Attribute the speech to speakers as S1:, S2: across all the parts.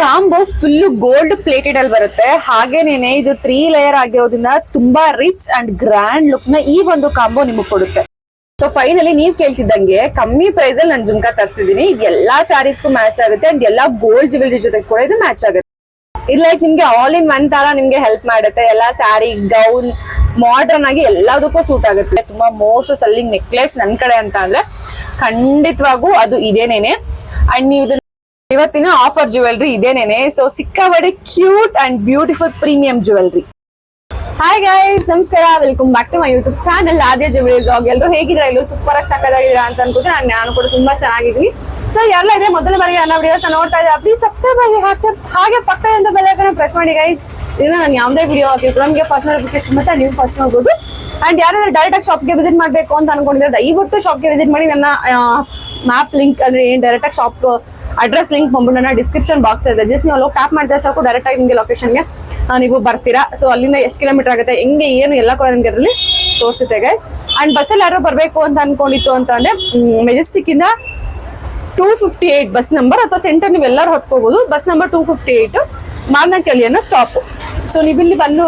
S1: Combo full gold plated ಅಲ್ಲಿ ಬರುತ್ತೆ. ಹಾಗೇನೇನೆ, ಇದು ತ್ರೀ ಲೇಯರ್ ಆಗಿರೋದ್ರಿಂದ ತುಂಬಾ ರಿಚ್ ಅಂಡ್ ಗ್ರ್ಯಾಂಡ್ ಲುಕ್ನ ಈ ಒಂದು ಕಾಂಬೋ ನಿಮಗೆ ಕೊಡುತ್ತೆ. ಸೊ ಫೈನಲಿ ನೀವ್ ಕೇಳ್ತಿದ್ದಂಗೆ ಕಮ್ಮಿ ಪ್ರೈಸ್ ಅಲ್ಲಿ ನಾನು ಜುಮ್ಕಾ ತರಿಸಿದೀನಿ ಎಲ್ಲಾ ಸ್ಯಾರೀಸ್ಗೂ ಮ್ಯಾಚ್ ಆಗುತ್ತೆ ಅಂಡ್ ಎಲ್ಲಾ ಗೋಲ್ಡ್ ಜ್ಯುವೆಲರಿ ಜೊತೆ ಕೂಡ ಇದು ಮ್ಯಾಚ್ ಆಗುತ್ತೆ. ಇದು ಲೈಕ್ ನಿಮ್ಗೆ ಆಲ್ ಇನ್ ಒನ್ ತರ ನಿಮ್ಗೆ ಹೆಲ್ಪ್ ಮಾಡುತ್ತೆ. ಎಲ್ಲಾ ಸ್ಯಾರಿ ಗೌನ್ ಮಾಡರ್ನ್ ಆಗಿ ಎಲ್ಲದಕ್ಕೂ ಸೂಟ್ ಆಗುತ್ತೆ. ತುಂಬಾ ಮೋಸ್ಟ್ ಸೆಲ್ಲಿಂಗ್ ನೆಕ್ಲೆಸ್ ನನ್ ಕಡೆ ಅಂತ ಅಂದ್ರೆ ಖಂಡಿತವಾಗೂ ಅದು ಇದೇನೇನೆ. ಅಂಡ್ ನೀವು ಇವತ್ತಿನ ಆಫರ್ ಜ್ಯುವೆಲ್ರಿ ಇದೇನೇನೆ? So ಸಿಕ್ಕಾಬಡೆ cute and beautiful premium jewellery hi guys ನಮಸ್ಕಾರ. Welcome back to my YouTube channel Aadya jewel blog ಎಲ್ಲರೂ ಹೇಗಿದ್ರೆ ಎಲ್ಲರೂ ಸೂಪರ್ ಆಗಿ ಸಕ್ಕದಾಗಿದ್ದೀರಾ ಅಂತ ಅನ್ಕೊಂಡ್ರೆ ನಾನು ನಾನು ಕೂಡ ತುಂಬಾ ಚೆನ್ನಾಗಿದ್ದೀನಿ. ಸೊ ಎಲ್ಲ ಇದೆ. ಮೊದಲ ಬಾರಿಗೆ ನನ್ನ ವಿಡಿಯೋಸ್ ನೋಡ್ತಾ ಇದ್ದಾರೆ? ಪ್ಲೀಸ್ ಸಬ್ಸ್ಕ್ರೈಬ್ ಆಗಿ ಹಾಕಿ ಹಾಗೆ ಪಕ್ಕದಿಂದ ಬೆಲ್ಲೈಕನ್ನ ಪ್ರೆಸ್ ಮಾಡಿ ಗೈಸ್ ಇದನ್ನ ನಾನು ಯಾವುದೇ ವಿಡಿಯೋ ಹಾಕಿದ್ರು ನಮಗೆ ಫಸ್ಟ್ ನೋಟಿಫಿಕೇಶನ್ ಮತ್ತೆ ನೀವು ಫಸ್ಟ್ ನೋಡ್ಬೋದು. ಅಂಡ್ ಯಾರಾದ್ರೂ ಡೈರೆಕ್ಟ್ ಶಾಪ್ಗೆ ವಿಸಿಟ್ ಮಾಡಬೇಕು ಅಂತ ಅನ್ಕೊಂಡಿದ್ರೆ ದಯವಿಟ್ಟು ಶಾಪ್ಗೆ ವಿಸಿಟ್ ಮಾಡಿ ನನ್ನ ಮ್ಯಾಪ್ ಲಿಂಕ್ ಅಂದ್ರೆ ಏನ್ ಡೈರೆಕ್ಟ್ ಆಗಿ ಶಾಪ್ ಅಡ್ರೆಸ್ ಲಿಂಕ್ ಬಂದ್ಬಿಟ್ಟು ಡಿಸ್ಕ್ರಿಪ್ಷನ್ ಬಾಕ್ಸ್ ಇದೆ. ಜಸ್ಟ್ ನೀವು ಅಲ್ಲಿ ಟ್ಯಾಪ್ ಮಾಡಿದ್ರೆ ಸಾಕು ಡೈರೆಕ್ಟ್ ಆಗಿ ನಿಮಗೆ ಲೊಕೇಶನ್ಗೆ ನೀವು ಬರ್ತೀರಾ. ಸೊ ಅಲ್ಲಿಂದ ಎಷ್ಟು ಕಿಲೋಮೀಟರ್ ಆಗುತ್ತೆ, ಹೆಂಗೆ, ಏನು, ಎಲ್ಲ ಕೂಡ ನಿಮಗೆ ಅದರಲ್ಲಿ ತೋರಿಸುತ್ತೆ ಗೈಸ್ ಅಂಡ್ ಬಸ್ಸಲ್ಲಿ ಯಾರೋ ಬರಬೇಕು ಅಂತ ಅನ್ಕೊಂಡಿತ್ತು ಅಂತ ಅಂದ್ರೆ ಮೆಜೆಸ್ಟಿಕ್ ಇಂದ two fifty eight bus number ಅಥವಾ ಸೆಂಟರ್ ನೀವು ಎಲ್ಲರೂ ಹೊತ್ಕೋಬಹುದು bus number two fifty eight Marnakalli ಅನ್ನೋ ಸ್ಟಾಪ್ ಸೊ ನೀವು ಇಲ್ಲಿ ಬಂದು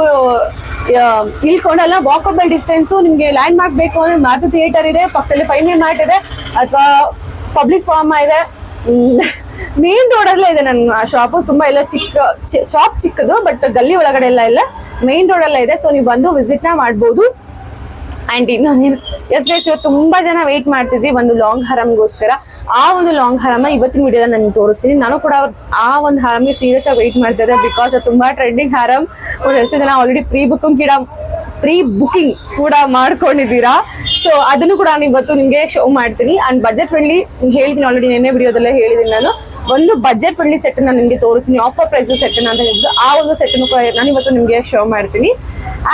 S1: ಇಳ್ಕೊಂಡೆಲ್ಲ ವಾಕಬಲ್ ಡಿಸ್ಟೆನ್ಸ್ ನಿಮಗೆ ಲ್ಯಾಂಡ್ ಮಾರ್ಕ್ ಬೇಕು ಅಂದ್ರೆ ಮಾತು ಥಿಯೇಟರ್ ಇದೆ, ಪಕ್ಕದಲ್ಲಿ ಫೈನಲ್ ಮಾರ್ಟ್ ಇದೆ, ಅಥವಾ ಪಬ್ಲಿಕ್ ಫಾರ್ಮ್ ಇದೆ. ಮೇನ್ ರೋಡಲ್ಲೇ ಇದೆ ನನ್ನ ಶಾಪು ತುಂಬಾ ಎಲ್ಲ ಚಿಕ್ಕ ಶಾಪ್ ಚಿಕ್ಕದು ಬಟ್ ಗಲ್ಲಿ ಒಳಗಡೆ ಎಲ್ಲ ಇಲ್ಲ. ಮೇನ್ ರೋಡಲ್ಲೇ ಇದೆ. ಸೊ ನೀವು ಬಂದು ವಿಸಿಟ್ನ ಮಾಡ್ಬೋದು. ಆ್ಯಂಡ್ ಇನ್ನೊಂದೇನು ಎಸ್ ಗೈಸ್ ಇವತ್ತು ತುಂಬಾ ಜನ ವೆಯ್ಟ್ ಮಾಡ್ತಿದ್ವಿ ಒಂದು ಲಾಂಗ್ ಹರಮ್ಗೋಸ್ಕರ ಆ ಒಂದು ಲಾಂಗ್ ಹರಮ ಇವತ್ತಿನ ವಿಡಿಯೋದ ನಾನು ತೋರಿಸ್ತೀನಿ. ನಾನು ಕೂಡ ಆ ಒಂದು ಹರಮ್ಗೆ ಸೀರಿಯಸ್ ಆಗಿ ವೇಟ್ ಮಾಡ್ತಿದ್ದೆ ಬಿಕಾಸ್ ಅದು ತುಂಬಾ ಟ್ರೆಂಡಿಂಗ್ ಹರಮ್ ಒಂದು ಎಷ್ಟು ಜನ ಆಲ್ರೆಡಿ ಪ್ರೀ ಬುಕ್ಕಿಂಗ್ ಗಿಡ ಪ್ರೀ ಬುಕಿಂಗ್ ಕೂಡ ಮಾಡ್ಕೊಂಡಿದ್ದೀರಾ? ಸೊ ಅದನ್ನು ಕೂಡ ನಾನು ಇವತ್ತು ನಿಮಗೆ ಶೋ ಮಾಡ್ತೀನಿ. ಅಂಡ್ ಬಜೆಟ್ ಫ್ರೆಂಡ್ಲಿ ಹೇಳ್ತೀನಿ ಆಲ್ರೆಡಿ ನೆನ್ನೆ ವಿಡಿಯೋದಲ್ಲೇ ಹೇಳಿದ್ದೀನಿ ನಾನು. ಒಂದು ಬಜೆಟ್ ಫ್ರೆಂಡ್ಲಿ ಸೆಟ್ ನಾನು ನಿಮಗೆ ತೋರಿಸ್ತೀನಿ ಆಫರ್ ಪ್ರೈಸ್ ಸೆಟ್ ಅಂತ ಹೇಳಿದ್ದು ಆ ಒಂದು ಸೆಟ್ ಕೂಡ ನಾನು ಇವತ್ತು ನಿಮಗೆ ಶೋ ಮಾಡ್ತೀನಿ.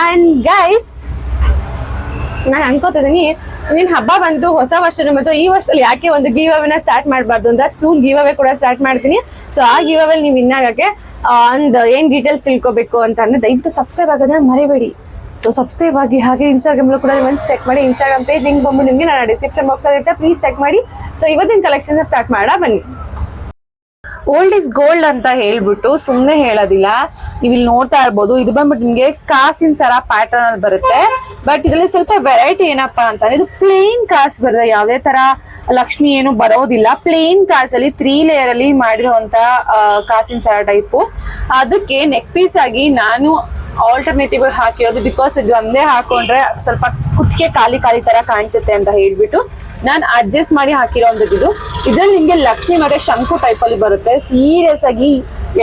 S1: ಅಂಡ್ ಗೈಸ್ ನಾನು ಅನ್ಕೋತಿದ್ದೀನಿ ನಿನ್ನ ಹಬ್ಬ ಬಂತು, ಹೊಸ ವರ್ಷದ ಮತ್ತು ಈ ವರ್ಷದಲ್ಲಿ ಯಾಕೆ ಒಂದು ಗಿವ್ ಅವೇನ ಸ್ಟಾರ್ಟ್ ಮಾಡಬಾರ್ದು ಅಂತ ಸೂನ್ ಗೀವ್ ಅವೇ ಕೂಡ ಸ್ಟಾರ್ಟ್ ಮಾಡ್ತೀನಿ. ಸೊ ಆ ಗೀವ್ ಅವೇಲಿ ನೀವು ವಿನ್ ಆಗಕ್ಕೆ ಅಂಡ್ ಏನ್ ಡೀಟೇಲ್ಸ್ ತಿಳ್ಕೊಬೇಕು ಅಂತ ಅಂದ್ರೆ ದಯವಿಟ್ಟು ಸಬ್ಸ್ಕ್ರೈಬ್ ಆಗೋದನ್ನ ಮರಿಬೇಡಿ. ಸೊ ಸಬ್ಸ್ಕ್ರೈಬ್ ಆಗಿ ಹಾಗೆ ಇನ್ಸ್ಟಾಗ್ರಾಮ್ ಕೂಡ ಒಂದು ಚೆಕ್ ಮಾಡಿ. ಇನ್ಸ್ಟಾಗ್ರಾಮ್ ಪೇಜ್ ಲಿಂಕ್ ಬಂದು ನಿಮಗೆ ನಾನು ಡಿಸ್ಕ್ರಿಪ್ಷನ್ ಬಾಕ್ಸ್ ಅಲ್ಲಿ ಇರುತ್ತೆ. ಪ್ಲೀಸ್ ಚೆಕ್ ಮಾಡಿ. ಸೊ ಇವತ್ತಿನ ಕಲೆಕ್ಷನ್ ಸ್ಟಾರ್ಟ್ ಮಾಡೋಣ. ಬನ್ನಿ. ಓಲ್ಡ್ ಇಸ್ ಗೋಲ್ಡ್ ಅಂತ ಹೇಳ್ಬಿಟ್ಟು ಸುಮ್ಮನೆ ಹೇಳೋದಿಲ್ಲ. ನೀವು ಇಲ್ಲಿ ನೋಡ್ತಾ ಇರ್ಬೋದು. ಇದು ಬಂದ್ಬಿಟ್ಟು ನಿಮಗೆ ಕಾಸಿನ ಸರ ಪ್ಯಾಟರ್ನ್ ಅಲ್ಲಿ ಬರುತ್ತೆ. ಬಟ್ ಇದರಲ್ಲಿ ಸ್ವಲ್ಪ ವೆರೈಟಿ ಏನಪ್ಪಾ ಅಂತಂದ್ರೆ ಇದು ಪ್ಲೇನ್ ಕಾಸ್ ಬರುತ್ತೆ. ಯಾವುದೇ ತರ ಲಕ್ಷ್ಮಿ ಏನು ಬರೋದಿಲ್ಲ. ಪ್ಲೇನ್ ಕಾಸಲ್ಲಿ ತ್ರೀ ಲೇಯರ್ ಅಲ್ಲಿ ಮಾಡಿರುವಂತ ಕಾಸಿನ ಸರ ಟೈಪು ಅದಕ್ಕೆ ನೆಕ್ ಪೀಸ್ ಆಗಿ ನಾನು ಆಲ್ಟರ್ನೇಟಿವ್ ಹಾಕಿರೋದು ಬಿಕಾಸ್ ಇದು ಒಂದೇ ಹಾಕೊಂಡ್ರೆ ಸ್ವಲ್ಪ ಕುತ್ತಿಗೆ ಖಾಲಿ ಖಾಲಿ ತರ ಕಾಣಿಸುತ್ತೆ ಅಂತ ಹೇಳ್ಬಿಟ್ಟು ನಾನು ಅಡ್ಜಸ್ಟ್ ಮಾಡಿ ಹಾಕಿರೋಂಥದ್ದು ಇದು. ಇದ್ರಲ್ಲಿ ನಿಮ್ಗೆ ಲಕ್ಷ್ಮಿ ಮತ್ತೆ ಶಂಕು ಟೈಪ್ ಅಲ್ಲಿ ಬರುತ್ತೆ. ಸೀರಿಯಸ್ ಆಗಿ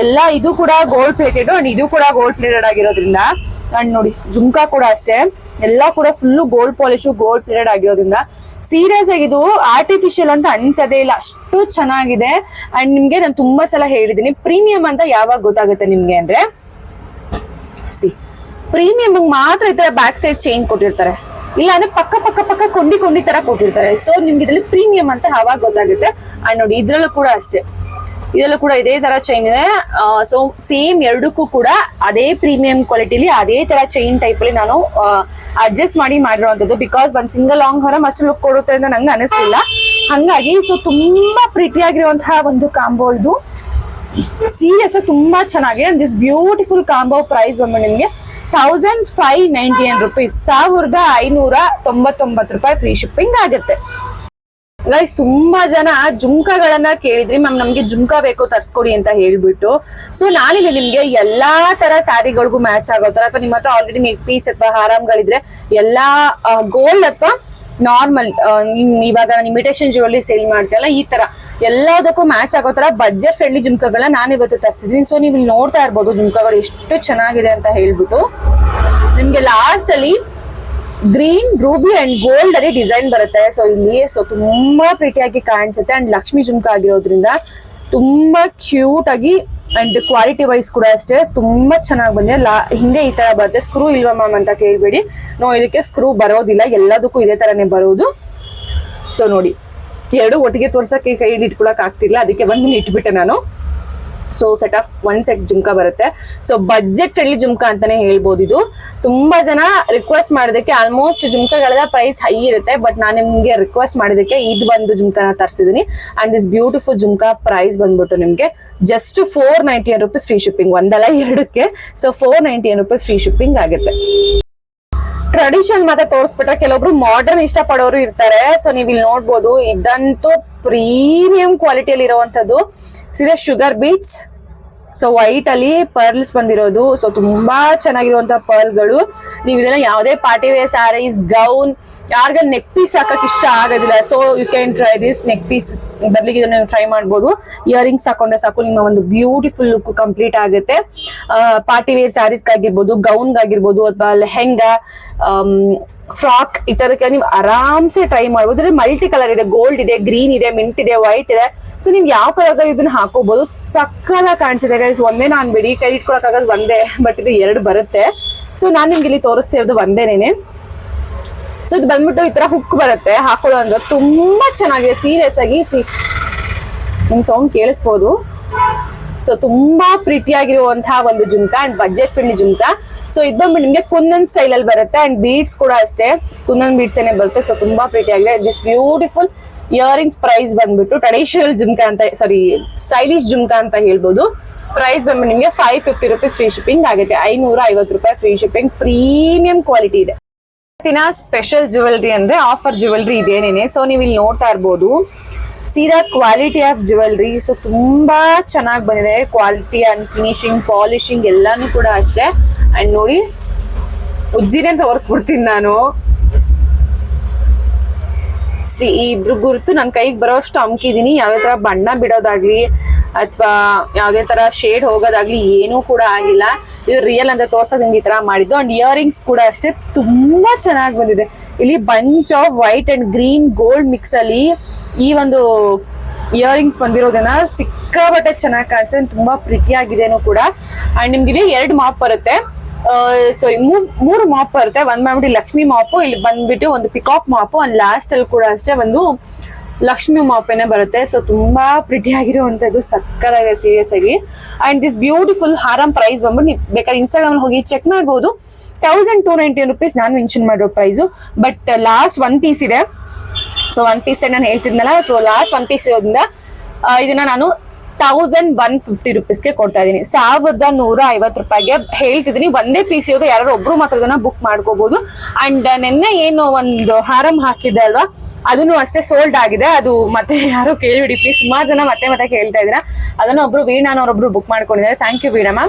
S1: ಎಲ್ಲ ಇದು ಕೂಡ ಗೋಲ್ಡ್ ಪ್ಲೇಟೆಡ್ ಅಂಡ್ ಇದು ಕೂಡ ಗೋಲ್ಡ್ ಪ್ಲೇಟೆಡ್ ಆಗಿರೋದ್ರಿಂದ ಅಂಡ್ ನೋಡಿ, ಜುಮ್ಕಾ ಕೂಡ ಅಷ್ಟೇ. ಎಲ್ಲ ಕೂಡ full gold polish gold plated ಆಗಿರೋದ್ರಿಂದ. ಸೀರಿಯಸ್ ಆಗಿ ಇದು ಆರ್ಟಿಫಿಷಿಯಲ್ ಅಂತ ಅನ್ಸದೇ ಇಲ್ಲ. ಅಷ್ಟು ಚೆನ್ನಾಗಿದೆ. ಅಂಡ್ ನಿಮ್ಗೆ ನಾನು ತುಂಬಾ ಸಲ ಹೇಳಿದೀನಿ ಪ್ರೀಮಿಯಂ ಅಂತ ಯಾವಾಗ ಗೊತ್ತಾಗುತ್ತೆ ನಿಮ್ಗೆ ಅಂದ್ರೆ ಸಿ. ಪ್ರೀಮಿಯಂ ಮಾತ್ರ ಈ ತರ ಬ್ಯಾಕ್ ಸೈಡ್ ಚೈನ್ ಕೊಟ್ಟಿರ್ತಾರೆ. ಇಲ್ಲ ಅಂದ್ರೆ ಪಕ್ಕ ಪಕ್ಕ ಪಕ್ಕ ಕೊಂಡಿ ಕೊಂಡಿ ತರ ಕೊಟ್ಟಿರ್ತಾರೆ. ಸೊ ನಿಮ್ಗೆ ಇದ್ರಲ್ಲಿ ಪ್ರೀಮಿಯಂ ಅಂತ ಆವಾಗ ಗೊತ್ತಾಗುತ್ತೆ? ಅಂಡ್ ನೋಡಿ, ಇದ್ರಲ್ಲೂ ಕೂಡ ಅಷ್ಟೇ. ಇದರಲ್ಲೂ ಕೂಡ ಇದೇ ತರ ಚೈನ್ ಇದೆ. ಸೊ ಸೇಮ್ ಎರಡಕ್ಕೂ ಕೂಡ ಅದೇ ಪ್ರೀಮಿಯಂ ಕ್ವಾಲಿಟಿಲಿ ಅದೇ ತರ ಚೈನ್ ಟೈಪ್ ಅಲ್ಲಿ ನಾನು ಅಡ್ಜಸ್ಟ್ ಮಾಡಿ ಮಾಡಿರುವಂತದ್ದು ಬಿಕಾಸ್ ಒಂದ್ ಸಿಂಗಲ್ ಲಾಂಗ್ ಹೊರ ಮಸ್ಟ್ ಲುಕ್ ಕೊಡುತ್ತೆ ಅಂತ ನಂಗೆ ಅನಿಸ್ತಿಲ್ಲ ಹಂಗಾಗಿ ಸೊ ತುಂಬಾ ಪ್ರೀತಿಯಾಗಿರುವಂತಹ ಒಂದು ಕಾಂಬೋ ಇದು. ಸೀರಿಯಸ್ ತುಂಬಾ ಚೆನ್ನಾಗಿದೆ. ದಿಸ್ ಬ್ಯೂಟಿಫುಲ್ ಕಾಂಬೋ ಪ್ರೈಸ್ ಬಂದ್ಬಿಟ್ಟು ನಿಮಗೆ thousand five ninety nine rupees ಸಾವಿರದ ಐನೂರ ತೊಂಬತ್ತೊಂಬತ್ತು ರೂಪಾಯಿ ಫ್ರೀ ಶಿಪ್ಪಿಂಗ್ ಆಗುತ್ತೆ. ಗೈಸ್ ತುಂಬಾ ಜನ ಜುಮ್ಕಾಗಳನ್ನ ಕೇಳಿದ್ರಿ. ಮ್ಯಾಮ್ ನಮ್ಗೆ ಜುಮ್ಕಾ ಬೇಕು ತರ್ಸ್ಕೊಡಿ ಅಂತ ಹೇಳ್ಬಿಟ್ಟು. ಸೊ ನಾನಿಲ್ಲಿ ನಿಮ್ಗೆ ಎಲ್ಲಾ ತರ ಸ್ಯಾರಿಗಳಿಗೂ ಮ್ಯಾಚ್ ಆಗೋ ತರ, ಅಥವಾ ನಿಮ್ಮ ಹತ್ರ ಆಲ್ರೆಡಿ ನೆಕ್ ಪೀಸ್ ಅಥವಾ ಹಾರಾಮ್ಗಳಿದ್ರೆ ಎಲ್ಲಾ ಗೋಲ್ಡ್ ಅಥವಾ ನಾರ್ಮಲ್ ಇವಾಗ ನಾನು ಇಮಿಟೇಷನ್ ಜ್ಯುವೆಲ್ಲರಿ ಸೇಲ್ ಮಾಡ್ತೀಯಲ್ಲ ಈ ತರ. ಎಲ್ಲದಕ್ಕೂ ಮ್ಯಾಚ್ ಆಗೋ ತರ ಬಜೆಟ್ ಫ್ರೆಂಡ್ಲಿ ಜುಮ್ಕಾಗಳನ್ನ ನಾನು ಇವತ್ತು ತರಿಸಿದ್ದೀನಿ. ಸೊ ನೀವು ಇಲ್ಲಿ ನೋಡ್ತಾ ಇರ್ಬೋದು ಜುಮ್ಕಾಗಳು ಎಷ್ಟು ಚೆನ್ನಾಗಿದೆ ಅಂತ ಹೇಳ್ಬಿಟ್ಟು. ನಿಮ್ಗೆ ಲಾಸ್ಟ್ ಅಲ್ಲಿ ಗ್ರೀನ್ ರೂಬಿ ಅಂಡ್ ಗೋಲ್ಡ್ ಅಲ್ಲಿ ಡಿಸೈನ್ ಬರುತ್ತೆ. ಸೊ ಇಲ್ಲಿ ಸೊ ತುಂಬಾ ಪ್ರೀತಿಯಾಗಿ ಕಾಣಿಸುತ್ತೆ. ಅಂಡ್ ಲಕ್ಷ್ಮಿ ಜುಮ್ಕಾ ಆಗಿರೋದ್ರಿಂದ ತುಂಬಾ ಕ್ಯೂಟ್ ಆಗಿ ಅಂಡ್ ಕ್ವಾಲಿಟಿ ವೈಸ್ ಕೂಡ ಅಷ್ಟೇ, ತುಂಬಾ ಚೆನ್ನಾಗಿ ಬಂದಿದೆ. ಲಾ, ಹಿಂದೆ ಈ ತರ ಬರುತ್ತೆ. ಸ್ಕ್ರೂ ಇಲ್ವಾ ಮ್ಯಾಮ್ ಅಂತ ಕೇಳ್ಬೇಡಿ. ನೋ ಇದಕ್ಕೆ ಸ್ಕ್ರೂ ಬರೋದಿಲ್ಲ, ಎಲ್ಲದಕ್ಕೂ ಇದೇ ತರನೇ ಬರೋದು. ಸೊ ನೋಡಿ, ಎರಡು ಒಟ್ಟಿಗೆ ತೋರ್ಸಕ್ಕೆ ಕೈ ಇಟ್ಕೊಳಕ್ ಆಗ್ತಿಲ್ಲ ಅದಕ್ಕೆ ಬಂದು ಇಟ್ಬಿಟ್ಟೆ ನಾನು. So set of one set jhumka ಬರುತ್ತೆ. ಸೊ ಬಜೆಟ್ ಫ್ರೆಂಡ್ಲಿ ಜುಮ್ಕಾ ಅಂತಾನೆ ಹೇಳ್ಬೋದು ಇದು. ತುಂಬಾ ಜನ ರಿಕ್ವೆಸ್ಟ್ ಮಾಡೋದಕ್ಕೆ ಆಲ್ಮೋಸ್ಟ್ ಜುಮ್ಕಾಗಳ ಪ್ರೈಸ್ ಹೈ ಇರುತ್ತೆ. ಬಟ್ ನಾನು ನಿಮ್ಗೆ ರಿಕ್ವೆಸ್ಟ್ ಮಾಡೋದಕ್ಕೆ ಇದು ಒಂದು ಜುಮ್ಕಾನ ತರಿಸಿದೀನಿ. And this beautiful jhumka price ಬಂದ್ಬಿಟ್ಟು ನಿಮ್ಗೆ just four ninety rupees free shipping ಒಂದಲ್ಲ ಎರಡಕ್ಕೆ. So four ninety rupees free shipping ಆಗುತ್ತೆ. ಟ್ರೆಡಿಷನ್ ಮತ್ತೆ ತೋರಿಸ್ಬಿಟ್ರೆ ಕೆಲವೊಬ್ರು ಮಾಡರ್ನ್ ಇಷ್ಟಪಡೋರು ಇರ್ತಾರೆ. ಸೊ ನೀವು ಇಲ್ಲಿ ನೋಡ್ಬೋದು, ಇದಂತೂ ಪ್ರೀಮಿಯಂ ಕ್ವಾಲಿಟಿಯಲ್ಲಿ ಇರುವಂತದ್ದು ಸೀದಾ ಶುಗರ್ ಬೀಟ್ಸ್ ಸೊ ವೈಟ್ ಅಲ್ಲಿ ಪರ್ಲ್ಸ್ ಬಂದಿರೋದು. ಸೊ ತುಂಬಾ ಚೆನ್ನಾಗಿರುವಂತ ಪರ್ಲ್ಗಳು ನೀವು ಇದನ್ನ ಯಾವುದೇ ಪಾರ್ಟಿ ವೇರ್ ಸ್ಯಾರೀಸ್ ಗೌನ್ ಯಾರಿಗ ನೆಕ್ ಪೀಸ್ ಹಾಕಕ್ ಇಷ್ಟ ಆಗೋದಿಲ್ಲ. So you can try this neck piece ಬದಲಿಗೆ ಇದನ್ನ ಟ್ರೈ ಮಾಡ್ಬೋದು. ಇಯರಿಂಗ್ಸ್ ಹಾಕೊಂಡ್ರೆ ಸಾಕು, ನಿಮ್ಮ ಒಂದು ಬ್ಯೂಟಿಫುಲ್ ಲುಕ್ ಕಂಪ್ಲೀಟ್ ಆಗುತ್ತೆ. ಪಾರ್ಟಿ ವೇರ್ ಸ್ಯಾರೀಸ್ ಆಗಿರ್ಬೋದು ಗೌನ್ ಆಗಿರ್ಬೋದು ಅಥವಾ ಲೆಹೆಂಗಾ ಫ್ರಾಕ್ ಈ ತರಕ್ಕೆ ನೀವು ಆರಾಮ್ಸೆ ಟ್ರೈ ಮಾಡ್ಬೋದು. ಅಂದ್ರೆ ಮಲ್ಟಿ ಕಲರ್ ಇದೆ ಗೋಲ್ಡ್ ಇದೆ ಗ್ರೀನ್ ಇದೆ ಮಿಂಟ್ ಇದೆ ವೈಟ್ ಇದೆ. ಸೊ ನೀವು ಯಾವ ಕಲರ್ ಇದನ್ನ ಹಾಕೋಬಹುದು ಸಕ್ಕಲ ಕಾಣಿಸಿದೆ ಒಂದೇ ನಾನ್ ಬಿಡಿ. ಕೈ ಇಟ್ಕೊಳಕ್ಕಾಗೋದು ಒಂದೇ ಬಟ್ ಇದು ಎರಡು ಬರುತ್ತೆ. ಸೊ ನಾನ್ ನಿಮ್ಗೆ ಇಲ್ಲಿ ತೋರಿಸ್ತಿರೋದು ಒಂದೇನೇನೆ. ಸೊ ಇದು ಬಂದ್ಬಿಟ್ಟು ಈ ತರ ಹುಕ್ ಬರುತ್ತೆ. ಹಾಕೊಳ್ಳೋ ಅಂದ್ರೆ ತುಂಬಾ ಚೆನ್ನಾಗಿದೆ. ಸೀರಿಯಸ್ ಆಗಿ ಸಿ, ನಿಮ್ ಸೌಂಡ್ ಕೇಳಿಸ್ಬೋದು. ಸೊ ತುಂಬಾ ಪ್ರೀತಿಯಾಗಿರುವಂತಹ ಒಂದು jhumka and budget friendly jhumka. So ಇದು ಬಂದ್ಬಿಟ್ಟು ನಿಮ್ಗೆ ಕುಂದನ್ ಸ್ಟೈಲ್ ಅಲ್ಲಿ ಬರುತ್ತೆ ಅಂಡ್ ಬೀಡ್ಸ್ ಕೂಡ ಅಷ್ಟೇ. ಕುಂದನ್ ಬೀಡ್ಸ್ ಏನೇ ಬರುತ್ತೆ. ಸೊ ತುಂಬಾ ಪ್ರೀತಿಯಾಗಿದೆ ದಿಸ್ ಬ್ಯೂಟಿಫುಲ್ ಇಯರಿಂಗ್ಸ್ ಪ್ರೈಸ್ ಬಂದ್ಬಿಟ್ಟು ಟ್ರೆಡಿಷನಲ್ ಜುಮ್ಕಾ ಅಂತ ಸಾರಿ ಸ್ಟೈಲಿಶ್ ಜುಮ್ಕಾ ಅಂತ ಹೇಳ್ಬೋದು. ಪ್ರೈಸ್ ಬಂದ್ಬಿಟ್ಟು ನಿಮ್ಗೆ five fifty rupees free shipping ಆಗುತ್ತೆ. ಐನೂರ ಐವತ್ತು ರೂಪಾಯಿ ಫ್ರೀ ಶಿಪ್ಪಿಂಗ್ ಪ್ರೀಮಿಯಂ ಕ್ವಾಲಿಟಿ ಇದೆ. ಇವತ್ತಿನ ಸ್ಪೆಷಲ್ ಜುವೆಲ್ರಿ ಅಂದ್ರೆ ಆಫರ್ ಜುವೆಲ್ರಿ ಇದೇನೇನೆ. ಸೊ ನೀವು ಇಲ್ಲಿ ನೋಡ್ತಾ ಇರ್ಬೋದು, ಸೀದಾ ಕ್ವಾಲಿಟಿ ಆಫ್ ಜುವೆಲ್ರಿ ಸೊ ತುಂಬಾ ಚೆನ್ನಾಗಿ ಬಂದಿದೆ. ಕ್ವಾಲಿಟಿ ಅಂಡ್ ಫಿನಿಶಿಂಗ್ ಪಾಲಿಶಿಂಗ್ ಎಲ್ಲಾನು ಕೂಡ ಅಷ್ಟೇ. ಅಂಡ್ ನೋಡಿ, ಉಜ್ಜಿನೇ ತೋರಿಸ್ಬಿಡ್ತೀನಿ ನಾನು. ಸಿ, ಇದ್ರ ಗುರುತು ನನ್ನ ಕೈಗೆ ಬರೋಷ್ಟು ಅಮ್ಕಿದೀನಿ. ಯಾವ್ಯಾವ ಬಣ್ಣ ಬಿಡೋದಾಗ್ಲಿ ಅಥವಾ ಯಾವುದೇ ತರ ಶೇಡ್ ಹೋಗೋದಾಗ್ಲಿ ಏನೂ ಕೂಡ ಆಗಿಲ್ಲ. ಇದು ರಿಯಲ್ ಅಂತ ತೋರ್ಸೋದ್ ನಿಮ್ಗೆ ಈ ತರ ಮಾಡಿದ್ದು. ಅಂಡ್ ಇಯರಿಂಗ್ಸ್ ಕೂಡ ಅಷ್ಟೇ ತುಂಬಾ ಚೆನ್ನಾಗಿ ಬಂದಿದೆ. ಇಲ್ಲಿ bunch of white and green gold mix ಅಲ್ಲಿ ಈ ಒಂದು ಇಯರಿಂಗ್ಸ್ ಬಂದಿರೋದನ್ನ ಸಿಕ್ಕಾಬಟ್ಟೆ ಚೆನ್ನಾಗಿ ಕಾಣಿಸ್ತದೆ ತುಂಬಾ ಪ್ರೀತಿಯಾಗಿದೆನೂ ಕೂಡ. ಅಂಡ್ ನಿಮ್ಗೆ ಎರಡು ಮಾಪ್ ಬರುತ್ತೆ. ಸೊ ಮೂರು ಮಾಪ್ ಬರುತ್ತೆ. ಒಂದ್ ಬಂದ್ಬಿಟ್ಟು ಲಕ್ಷ್ಮಿ ಮಾಪು ಇಲ್ಲಿ ಬಂದ್ಬಿಟ್ಟು ಒಂದು ಪಿಕಾಪ್ ಮಾಪು ಅಂಡ್ ಲಾಸ್ಟ್ ಅಲ್ಲಿ ಕೂಡ ಅಷ್ಟೇ ಒಂದು ಲಕ್ಷ್ಮಿ ಮಾಪೆನೆ ಬರುತ್ತೆ. ಸೊ ತುಂಬಾ ಪ್ರಿಟಿ ಆಗಿರುವಂತದ್ದು ಸಕ್ಕದಾಗಿದೆ ಸೀರಿಯಸ್ ಆಗಿ. And this beautiful haram price ಬಂದ್ಬಿಟ್ಟು ನೀವು ಬೇಕಾದ್ರೆ ಇನ್ಸ್ಟಾಗ್ರಾಮ್ ಹೋಗಿ ಚೆಕ್ ಮಾಡ್ಬೋದು. ಥೌಸಂಡ್ ಟೂ ನೈಂಟಿ ರುಪೀಸ್ ನಾನು ಮೆನ್ಷನ್ ಮಾಡಿರೋ price but last one piece ಇದೆ. ಸೊ ಒನ್ ಪೀಸ್ ನಾನು ಹೇಳ್ತಿದ್ನಲ್ಲ. ಸೊ ಲಾಸ್ಟ್ ಒನ್ ಪೀಸ್ ಇದನ್ನ ನಾನು ತೌಸಂಡ್ ಒನ್ ಫಿಫ್ಟಿ ರುಪೀಸ್ಗೆ ಕೊಡ್ತಾ ಇದೀನಿ ಸಾವಿರದ ನೂರ ಐವತ್ತು ರೂಪಾಯಿಗೆ ಹೇಳ್ತಿದ್ದೀನಿ. ಒಂದೇ ಪೀಸ್ ಇರೋದು ಯಾರು ಒಬ್ರು ಮಾತ್ರ ಬುಕ್ ಮಾಡ್ಕೋಬಹುದು ಅಂಡ್ ನಿನ್ನೆ ಏನು ಒಂದು ಹಾರಂ ಹಾಕಿದೆ ಅಲ್ವಾ? ಅದನ್ನು ಅಷ್ಟೇ ಸೋಲ್ಡ್ ಆಗಿದೆ. ಅದು ಮತ್ತೆ ಯಾರು ಕೇಳಿಬಿಡಿ ಪ್ಲೀಸ್ ಸುಮಾರು ಜನ ಮತ್ತೆ ಮತ್ತೆ ಕೇಳ್ತಾ ಇದ್ದೀರಾ. ಅದನ್ನ ಒಬ್ರು ವೀಣಾನವರೊಬ್ರು ಬುಕ್ ಮಾಡ್ಕೊಂಡಿದ್ದಾರೆ. ಥ್ಯಾಂಕ್ ಯು ವೀಣಮ್ಮ.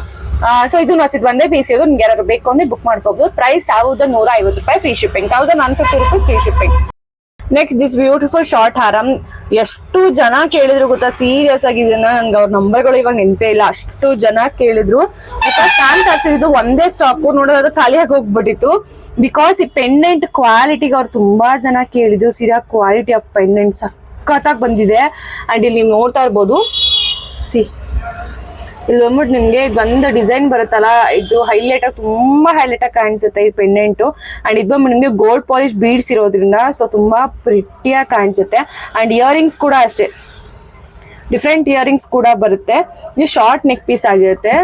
S1: ಸೊ ಇದು ಅಷ್ಟಿದ್ ಒಂದೇ ಪೀಸ್ ಇರೋದು ನಿಮ್ಗೆ ಯಾರು ಬೇಕು ಅಂದ್ರೆ ಬುಕ್ ಮಾಡ್ಕೋಬಹುದು ಪ್ರೈಸ್ ಸಾವಿರದ ನೂರ ಐವತ್ತು ರೂಪಾಯಿ free shipping thousand one fifty rupees free shipping next this beautiful short haram ಎಷ್ಟು ಜನ ಕೇಳಿದ್ರು ಗೊತ್ತಾ? ಸೀರಿಯಸ್ ಆಗಿ ಇದನ್ನ ನನ್ಗೆ ಅವ್ರ ನಂಬರ್ಗಳು ಇವಾಗ ನೆನಪೇ ಇಲ್ಲ. ಅಷ್ಟು ಜನ ಕೇಳಿದ್ರು. ಬಿಕಾಸ್ ನಾನು ತರಿಸಿದ್ದು ಒಂದೇ ಸ್ಟಾಕ್ ನೋಡೋದು ಖಾಲಿಯಾಗಿ ಹೋಗ್ಬಿಟ್ಟಿತ್ತು. ಬಿಕಾಸ್ ಈ ಪೆಂಡೆಂಟ್ ಕ್ವಾಲಿಟಿಗೆ ಅವ್ರು ತುಂಬಾ ಜನ ಕೇಳಿದ್ರು. ಸೀದಾ ಕ್ವಾಲಿಟಿ ಆಫ್ ಪೆಂಡೆಂಟ್ ಸಖತ್ತಾಗಿ ಬಂದಿದೆ. ಅಂಡ್ ಇಲ್ಲಿ ನೀವು ನೋಡ್ತಾ ಇರ್ಬೋದು. ಸಿ ಇಲ್ಲಿ ಬಂದ್ಬಿಟ್ಟು ನಿಮ್ಗೆ ಒಂದು ಡಿಸೈನ್ ಬರುತ್ತಲ್ಲ, ಇದು ಹೈಲೈಟ್ ಆಗಿ ತುಂಬಾ ಹೈಲೈಟ್ ಆಗಿ ಕಾಣಿಸುತ್ತೆ ಈ ಪೆಂಡೆಂಟು ಅಂಡ್ ಇದು ಬಂದ್ಬಿಟ್ಟು ನಿಮ್ಗೆ ಗೋಲ್ಡ್ ಪಾಲಿಶ್ ಬೀಡ್ಸ್ ಇರೋದ್ರಿಂದ ಸೊ ತುಂಬಾ ಪ್ರಿಟಿಯಾಗಿ ಕಾಣಿಸುತ್ತೆ. ಅಂಡ್ ಇಯರಿಂಗ್ಸ್ ಕೂಡ ಅಷ್ಟೇ. ಡಿಫ್ರೆಂಟ್ ಇಯರಿಂಗ್ಸ್ ಕೂಡ ಬರುತ್ತೆ. ಇದು ಶಾರ್ಟ್ ನೆಕ್ ಪೀಸ್ ಆಗಿರುತ್ತೆ.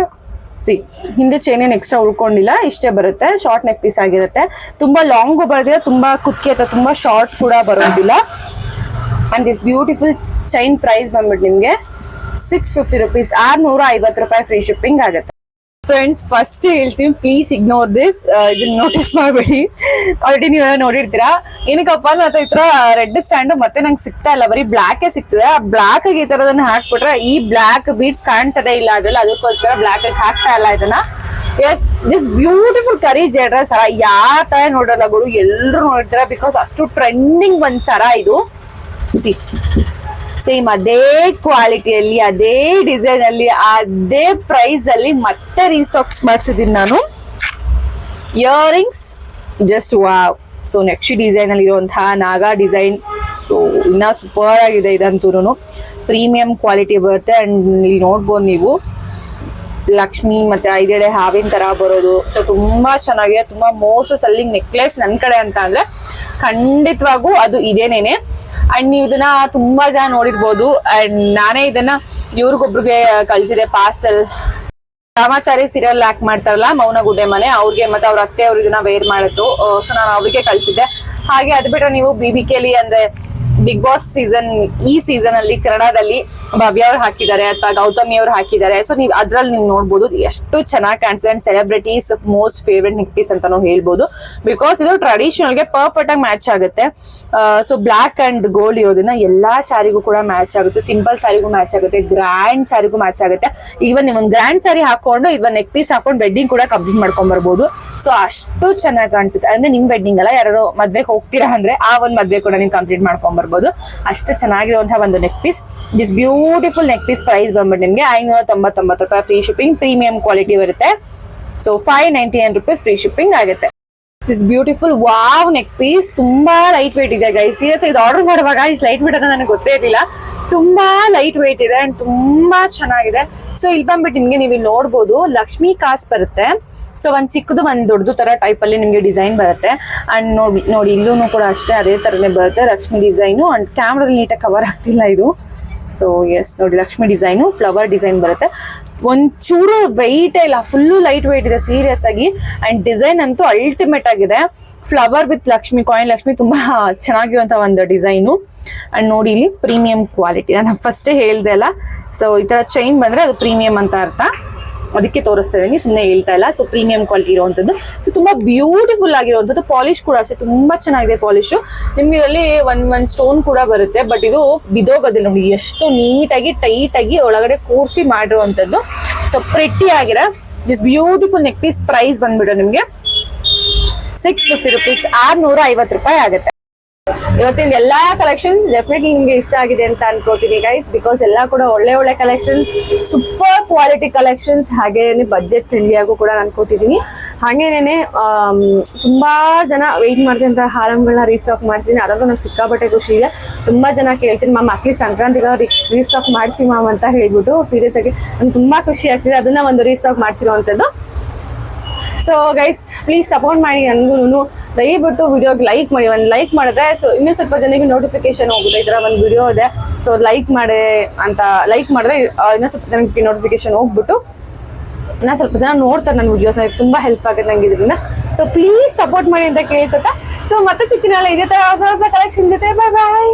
S1: ಸಿ ಹಿಂದೆ ಚೈನ್ ಏನು ಎಕ್ಸ್ಟ್ರಾ ಉಳ್ಕೊಂಡಿಲ್ಲ, ಇಷ್ಟೇ ಬರುತ್ತೆ. ಶಾರ್ಟ್ ನೆಕ್ ಪೀಸ್ ಆಗಿರುತ್ತೆ. ತುಂಬಾ ಲಾಂಗು ಬರೋದಿಲ್ಲ, ತುಂಬಾ ಕುತ್ಕೆ ಅಥವಾ ತುಂಬಾ ಶಾರ್ಟ್ ಕೂಡ ಬರೋದಿಲ್ಲ. And this beautiful chain price ಬಂದ್ಬಿಟ್ಟು ನಿಮಗೆ ಸಿಕ್ಸ್ ಫಿಫ್ಟಿ ರುಪೀಸ್ ಆರ್ನೂರ ಐವತ್ತು ರೂಪಾಯಿ ಫ್ರೀ ಶಿಪ್ಪಿಂಗ್ ಆಗುತ್ತೆ. ಫ್ರೆಂಡ್ಸ್ ಫಸ್ಟ್ ಹೇಳ್ತೀನಿ ಪ್ಲೀಸ್ ಇಗ್ನೋರ್ ದಿಸ್ ಇದನ್ನ ನೋಟಿಸ್ ಮಾಡಬೇಡಿ. ಆಲ್ರೆಡಿ ನೀವು ನೋಡಿರ್ತೀರಾ? ಏನಕ್ಕಪ್ಪ ಅಂದ್ರೆ ಅಥವಾ ಈ ತರ ರೆಡ್ ಸ್ಟ್ಯಾಂಡ್ ಮತ್ತೆ ನಂಗೆ ಸಿಗ್ತಾ ಇಲ್ಲ. ಬರೀ ಬ್ಲ್ಯಾಕೇ ಸಿಗ್ತದೆ. ಆ ಬ್ಲಾಕ್ ಈ ತರದನ್ನ ಹಾಕ್ಬಿಟ್ರೆ ಈ ಬ್ಲಾಕ್ ಬೀಡ್ಸ್ ಕಾಣಿಸದೇ ಇಲ್ಲ ಅದ್ರಲ್ಲಿ. ಅದಕ್ಕೋಸ್ಕರ ಬ್ಲಾಕ್ ಹಾಕ್ತಾ ಇಲ್ಲ ಇದನ್ನ. ಎಸ್ ದಿಸ್ ಬ್ಯೂಟಿಫುಲ್ ಕರಿ ಜೇಡ್ರ ಸರ ಯಾವ ತರ ನೋಡಲ್ಲ ಗುರು? ಎಲ್ಲರೂ ನೋಡಿರ್ತಾರ? ಬಿಕಾಸ್ ಅಷ್ಟು ಟ್ರೆಂಡಿಂಗ್ ಒಂದ್ ಸರ ಇದು. ಸಿ ಸೇಮ್ ಅದೇ ಕ್ವಾಲಿಟಿಯಲ್ಲಿ ಅದೇ ಡಿಸೈನ್ ಅಲ್ಲಿ, ಅದೇ ಪ್ರೈಸ್ ಅಲ್ಲಿ ಮತ್ತೆ ರೀಸ್ಟಾಕ್ಸ್ ಮಾಡಿಸಿದ್ದೀನಿ ನಾನು. Earrings just wow so next design ಅಲ್ಲಿ ಇರುವಂತಹ ನಾಗಾ ಡಿಸೈನ್ ಸೊ ಇನ್ನ ಸೂಪರ್ ಆಗಿದೆ ಇದಂತೂ ಪ್ರೀಮಿಯಂ ಕ್ವಾಲಿಟಿ ಬರುತ್ತೆ ಅಂಡ್ ಇಲ್ಲಿ ನೋಡ್ಬೋದು ನೀವು. ಲಕ್ಷ್ಮಿ ಮತ್ತೆ ಐದೆಡೆ ಹಾವಿನ ತರ ಬರೋದು. ಸೊ ತುಂಬಾ ಚೆನ್ನಾಗಿದೆ. ತುಂಬಾ ಮೋಸ್ಟ್ ಸೆಲ್ಲಿಂಗ್ ನೆಕ್ಲೆಸ್ ನನ್ನ ಕಡೆ ಅಂತ ಅಂದ್ರೆ ಖಂಡಿತವಾಗೂ ಅದು ಇದೇನೇನೆ. ಅಂಡ್ ನೀವು ಇದನ್ನ ತುಂಬಾ ಜನ ನೋಡಿರ್ಬೋದು. ಅಂಡ್ ನಾನೇ ಇದನ್ನ ಇವ್ರಿಗೊಬ್ರಿಗೆ ಕಳ್ಸಿದೆ ಪಾರ್ಸಲ್ ರಾಮಾಚಾರಿ ಸೀರಿಯಲ್ ಆಕ್ಟ್ ಮಾಡ್ತಾರಲ್ಲ, ಮೌನ ಗುಡ್ಡೆ ಮನೆ, ಅವ್ರಿಗೆ ಮತ್ತೆ ಅವ್ರ ಅತ್ತೆ ಅವ್ರು ಇದನ್ನ ವೇರ್ ಮಾಡಿದ್ರು ಸೊ ನಾನು ಅವ್ರಿಗೆ ಕಳ್ಸಿದ್ದೆ. ಹಾಗೆ ಅದು ಬಿಟ್ರೆ ನೀವು ಬಿ ಬಿ ಕೆಲಿ ಅಂದ್ರೆ ಬಿಗ್ ಬಾಸ್ ಸೀಸನ್ ಈ ಸೀಸನ್ ಅಲ್ಲಿ ಕನ್ನಡದಲ್ಲಿ ಭವ್ಯ ಅವ್ರು ಹಾಕಿದ್ದಾರೆ ಅಥವಾ ಗೌತಮಿ ಅವ್ರು ಹಾಕಿದ್ದಾರೆ. ಸೊ ನೀವು ಅದ್ರಲ್ಲಿ ನೀವು ನೋಡ್ಬೋದು, ಎಷ್ಟು ಚೆನ್ನಾಗಿ ಕಾಣಿಸಿದೆ and celebrities most favourite neck piece ಅಂತಾನು ಹೇಳ್ಬೋದು. ಬಿಕಾಸ್ ಇದು ಟ್ರೆಡಿಷನಲ್ಗೆ ಪರ್ಫೆಕ್ಟ್ ಆಗಿ ಮ್ಯಾಚ್ ಆಗುತ್ತೆ. ಸೊ ಬ್ಲಾಕ್ ಅಂಡ್ ಗೋಲ್ಡ್ ಇರೋದ್ರಿಂದ ಎಲ್ಲಾ ಸ್ಯಾರಿಗೂ ಕೂಡ ಮ್ಯಾಚ್ ಆಗುತ್ತೆ. ಸಿಂಪಲ್ ಸ್ಯಾರಿಗೂ ಮ್ಯಾಚ್ ಆಗುತ್ತೆ. ಗ್ರ್ಯಾಂಡ್ ಸ್ಯಾರಿಗೂ ಮ್ಯಾಚ್ ಆಗುತ್ತೆ. ನೀವು ಒಂದು ಗ್ರ್ಯಾಂಡ್ ಸ್ಯಾರಿ ಹಾಕೊಂಡು ಇವನ್ ನೆಕ್ ಪೀಸ್ ಹಾಕೊಂಡು ವೆಡ್ಡಿಂಗ್ ಕೂಡ ಕಂಪ್ಲೀಟ್ ಮಾಡ್ಕೊಂಡ್ ಬರ್ಬೋದು. ಸೊ ಅಷ್ಟು ಚೆನ್ನಾಗಿ ಕಾಣಿಸುತ್ತೆ. ಅಂದ್ರೆ ನಿಮ್ ವೆಡ್ಡಿಂಗ್ ಅಲ್ಲ ಯಾರು ಮದ್ವೆಗೆ ಹೋಗ್ತೀರಾ ಅಂದ್ರೆ, ಆ ಒಂದು ಮದ್ವೆ ಕೂಡ ನೀವು ಕಂಪ್ಲೀಟ್ ಮಾಡ್ಕೊಂಡ್ ಬರ್ಬೋದು ಅಷ್ಟು ಚೆನ್ನಾಗಿರುವಂತಹ ಒಂದು neck piece this beautiful neck piece price ಬಂದ್ಬಿಟ್ಟು ನಿಮಗೆ ಐನೂರ ತೊಂಬತ್ತೊಂಬತ್ತು ರೂಪಾಯಿ ಫ್ರೀ ಶಿಪ್ಪಿಂಗ್ ಪ್ರೀಮಿಯಂ ಕ್ವಾಲಿಟಿ ಬರುತ್ತೆ. So five ninety nine rupees free shipping ಆಗುತ್ತೆ. This beautiful wow neck piece ತುಂಬಾ ಲೈಟ್ ವೆಯ್ಟ್ ಇದೆ ಗೈ ಸೀರಿಯಸ್ ಇದು ಆರ್ಡರ್ ಮಾಡುವಾಗ ಇಷ್ಟು ಲೈಟ್ ವೇಟ್ ಅಂತ ನನಗೆ ಗೊತ್ತೇ ಇರಲಿಲ್ಲ. ತುಂಬಾ ಲೈಟ್ ವೆಯ್ಟ್ ಇದೆ ಅಂಡ್ ತುಂಬಾ ಚೆನ್ನಾಗಿದೆ. ಸೊ ಇಲ್ಲಿ ಬಂದ್ಬಿಟ್ಟು ನಿಮಗೆ ನೀವು ನೋಡ್ಬೋದು, ಲಕ್ಷ್ಮಿ ಕಾಸ್ ಬರುತ್ತೆ. ಸೊ ಒಂದ್ ಚಿಕ್ಕದು, ಒಂದ್ ದೊಡ್ಡದು ತರ ಟೈಪ್ ಅಲ್ಲಿ ನಿಮ್ಗೆ ಡಿಸೈನ್ ಬರುತ್ತೆ. ಅಂಡ್ ನೋಡಿ ನೋಡಿ ಇಲ್ಲೂ ಕೂಡ ಅಷ್ಟೇ ಅದೇ ತರನೇ ಬರುತ್ತೆ. ಲಕ್ಷ್ಮಿ ಡಿಸೈನು ಅಂಡ್ ಕ್ಯಾಮ್ರಾದಲ್ಲಿ ನೀಟಾಗಿ ಕವರ್ ಆಗ್ತಿಲ್ಲ ಇದು. ಸೊ ಎಸ್ ನೋಡಿ, ಲಕ್ಷ್ಮಿ ಡಿಸೈನು ಫ್ಲವರ್ ಡಿಸೈನ್ ಬರುತ್ತೆ. ಒಂಚೂರು ವೆಯ್ಟ್ ಇಲ್ಲ ಫುಲ್ಲು ಲೈಟ್ ವೆಯ್ಟ್ ಇದೆ ಸೀರಿಯಸ್ ಆಗಿ. ಅಂಡ್ ಡಿಸೈನ್ ಅಂತೂ ಅಲ್ಟಿಮೇಟ್ ಆಗಿದೆ. Flower with Lakshmi coin Lakshmi ತುಂಬಾ ಚೆನ್ನಾಗಿರುವಂತ ಒಂದು ಡಿಸೈನು ಅಂಡ್ ನೋಡಿ, ಇಲ್ಲಿ ಪ್ರೀಮಿಯಂ ಕ್ವಾಲಿಟಿ ನಾನು ಫಸ್ಟೇ ಹೇಳ್ದೆ ಅಲ್ಲ. ಸೊ ಈ ತರ ಚೈನ್ ಬಂದ್ರೆ ಅದು ಪ್ರೀಮಿಯಂ ಅಂತ ಅರ್ಥ. ಅದಕ್ಕೆ ತೋರಿಸ್ತಾ ಇದ್ದೀನಿ ಸುಮ್ಮನೆ ಹೇಳ್ತಾ ಇಲ್ಲ. ಸೊ ಪ್ರೀಮಿಯಂ ಕ್ವಾಲಿಟಿ ಇರುವಂತದ್ದು. ಸೊ ತುಂಬಾ ಬ್ಯೂಟಿಫುಲ್ ಆಗಿರುವಂತದ್ದು. ಪಾಲಿಶ್ ಕೂಡ ಅಷ್ಟೇ. ತುಂಬಾ ಚೆನ್ನಾಗಿದೆ ಪಾಲಿಶ್ ನಿಮ್ಗೆ ಇದರಲ್ಲಿ ಒನ್ ಒನ್ ಸ್ಟೋನ್ ಕೂಡ ಬರುತ್ತೆ. ಬಟ್ ಇದು ಬಿದೋಗೋದಿಲ್ಲ ನೋಡಿ. ಎಷ್ಟು ನೀಟಾಗಿ ಟೈಟ್ ಆಗಿ ಒಳಗಡೆ ಕೂರಿಸಿ ಮಾಡಿರುವಂತದ್ದು. ಸೊ ಪ್ರೆಟ್ಟಿ ಆಗಿದೆ. This beautiful neck piece price ಬಂದ್ಬಿಡೋ ನಿಮಗೆ. ಸಿಕ್ಸ್ ಫಿಫ್ಟಿ ರುಪೀಸ್ ಆರ್ನೂರ ಐವತ್ತು ರೂಪಾಯಿ ಆಗುತ್ತೆ. ಇವತ್ತಿನ ಎಲ್ಲಾ ಕಲೆಕ್ಷನ್ಸ್ ಡೆಫಿನೆಟ್ಲಿ ನಿಮ್ಗೆ ಇಷ್ಟ ಆಗಿದೆ ಅಂತ ಅನ್ಕೋತೀನಿ ಗೈಸ್ ಬಿಕಾಸ್ ಎಲ್ಲ ಕೂಡ ಒಳ್ಳೆ ಒಳ್ಳೆ ಕಲೆಕ್ಷನ್ ಸೂಪರ್ ಕ್ವಾಲಿಟಿ ಕಲೆಕ್ಷನ್ಸ್ ಹಾಗೇನೆ ಬಜೆಟ್ ಫ್ರೆಂಡ್ಲಿ ಆಗು ಕೂಡ ಅನ್ಕೋತಿದ್ದೀನಿ ಹಾಗೇನೆ ತುಂಬಾ ಜನ ವೆಯ್ಟ್ ಮಾಡ್ತಿದ್ದಂತ ಹಾರಂಗಳನ್ನ ರೀಸ್ಟಾಕ್ ಮಾಡ್ತೀನಿ ಅದಂತೂ ನಂಗೆ ಸಿಕ್ಕಾಪಟ್ಟೆ ಖುಷಿ ಇದೆ. ತುಂಬಾ ಜನ ಕೇಳ್ತೀನಿ ಮ್ಯಾಮ್ ಅಕ್ಕಿ ಸಂಕ್ರಾಂತಿಗೆ ರೀಸ್ಟಾಕ್ ಮಾಡಿಸಿ ಮ್ಯಾಮ್ ಅಂತ ಹೇಳ್ಬಿಟ್ಟು ಸೀರಿಯಸ್ ಆಗಿ ನಂಗೆ ತುಂಬಾ ಖುಷಿ ಆಗ್ತಿದೆ. ಅದನ್ನ ಒಂದು ರೀಸ್ಟಾಕ್ ಮಾಡಿಸಿರುವಂಥದ್ದು ಸೊ ಗೈಸ್ ಪ್ಲೀಸ್ ಸಪೋರ್ಟ್ ಮಾಡಿ. ನನಗೂ ದಯವಿಟ್ಟು ವಿಡಿಯೋಗೆ ಲೈಕ್ ಮಾಡಿ, ಒಂದು ಲೈಕ್ ಮಾಡಿದ್ರೆ ಸೊ ಇನ್ನೂ ಸ್ವಲ್ಪ ಜನಕ್ಕೆ ನೋಟಿಫಿಕೇಶನ್ ಹೋಗುತ್ತೆ. ಈ ಥರ ಒಂದು ವಿಡಿಯೋ ಇದೆ. ಸೊ ಲೈಕ್ ಮಾಡಿ ಅಂತ ಲೈಕ್ ಮಾಡಿದ್ರೆ ಇನ್ನೂ ಸ್ವಲ್ಪ ಜನಕ್ಕೆ ನೋಟಿಫಿಕೇಶನ್ ಹೋಗ್ಬಿಟ್ಟು ಇನ್ನು ಸ್ವಲ್ಪ ಜನ ನೋಡ್ತಾರೆ ನನ್ನ ವಿಡಿಯೋಸ್ ತುಂಬ ಹೆಲ್ಪ್ ಆಗುತ್ತೆ ನಂಗೆ ಇದರಿಂದ. ಸೊ ಪ್ಲೀಸ್ ಸಪೋರ್ಟ್ ಮಾಡಿ ಅಂತ ಕೇಳ್ಕೊತಾ. ಸೊ ಮತ್ತೆ ಸಿಕ್ಕಿನಲ್ಲ ಇದೇ ಥರ ಹೊಸ ಹೊಸ ಕಲೆಕ್ಷನ್ ಜೊತೆ. ಬಾಯ್ ಬಾಯ್